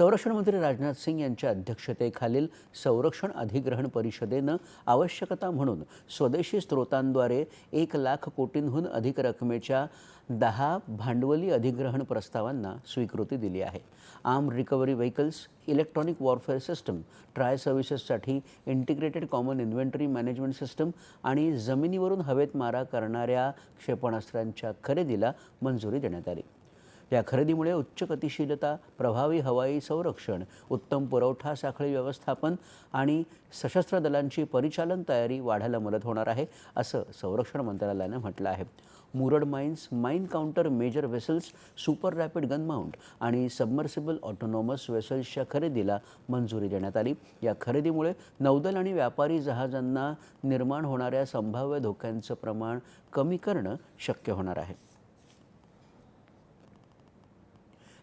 संरक्षण मंत्री राजनाथ सिंग यांच्या अध्यक्षतेखालील संरक्षण अधिग्रहण परिषदेनं आवश्यकता म्हणून स्वदेशी स्रोतांद्वारे एक लाख कोटींहून अधिक रकमेच्या दहा भांडवली अधिग्रहण प्रस्तावांना स्वीकृती दिली आहे. Arm recovery vehicles electronic warfare system tri सर्व्हिसेससाठी integrated common inventory management system आणि जमिनीवरून हवेत मारा करणाऱ्या क्षेपणास्त्रांच्या खरेदीला मंजुरी देण्यात आली. या खरेदीमुळे उच्च गतिशीलता प्रभावी हवाई संरक्षण उत्तम पुरवठा साखळी व्यवस्थापन आणि सशस्त्र दलांची परिचालन तयारी वाढायला मदत होणार आहे असं संरक्षण मंत्रालयानं म्हटलं आहे. Moored mines mine counter measure vessels super rapid gun mount आणि सबमर्सिबल ऑटोनॉमस वेसल्सच्या खरेदीला मंजुरी देण्यात आली. या खरेदीमुळे नौदल आणि व्यापारी जहाजांना निर्माण होणाऱ्या संभाव्य धोक्यांचं प्रमाण कमी करणं शक्य होणार आहे.